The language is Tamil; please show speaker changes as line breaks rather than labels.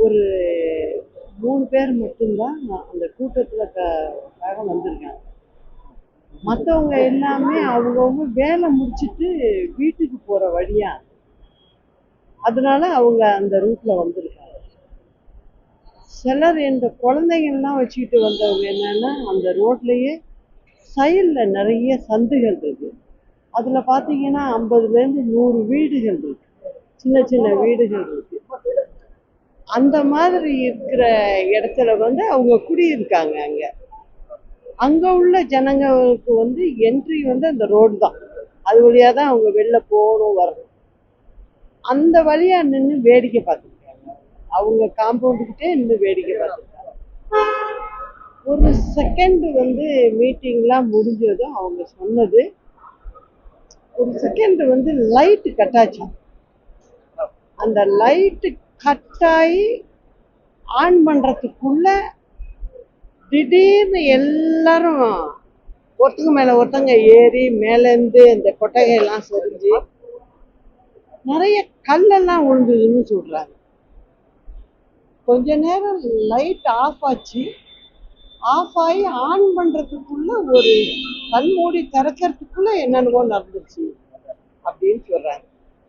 ஒரு மூணு பேர் மட்டும்தான் அந்த கூட்டத்தில் க வந்திருக்காங்க. மற்றவங்க எல்லாமே அவங்கவுங்க வேலை முடிச்சிட்டு வீட்டுக்கு போகிற வழியா அதனால அவங்க அந்த ரூட்ல வந்திருக்காங்க. சிலர் இந்த குழந்தைங்கள்லாம் வச்சுக்கிட்டு வந்தவங்க என்னன்னா அந்த ரோட்லயே சைடில் நிறைய சந்துகள் இருக்குது அதில் பார்த்தீங்கன்னா ஐம்பதுலேருந்து நூறு வீடுகள் இருக்குது சின்ன சின்ன வீடுகள் இருக்குது அந்த மாதிரி இருக்கிற இடத்துல வந்து அவங்க குடியிருக்காங்க அங்கே. அங்கே உள்ள ஜனங்களுக்கு வந்து என்ட்ரி வந்து அந்த ரோடு தான். அது வழியாக தான் அவங்க வெளில போகணும் வரணும். அந்த வழியாக நின்று வேடிக்கை பார்த்துருக்காங்க அவங்க காம்பவுண்டுக்கிட்டே நின்று வேடிக்கை பார்த்துருக்காங்க ஒரு செகண்ட் வந்து மீட்டிங்லாம் முடிஞ்சதும் அவங்க சொன்னது ஒரு செகண்ட் வந்து லைட்டு கட்டாச்சு அந்த லைட்டு கட்டாயி ஆன் பண்ணுறதுக்குள்ள திடீர்னு எல்லாரும் ஒருத்தங்க மேலே ஒருத்தங்க ஏறி மேலேருந்து அந்த கொட்டகையெல்லாம் செறிஞ்சு நிறைய கல்லெல்லாம் விழுந்ததுன்னு சொல்கிறாங்க கொஞ்ச நேரம் லைட் ஆஃப் ஆச்சு. ஆஃப் ஆகி ஆன் பண்ணுறதுக்குள்ள ஒரு கண் மூடி திறக்கிறதுக்குள்ள என்னென்னவோ நடந்துச்சு அப்படின்னு சொல்கிறாங்க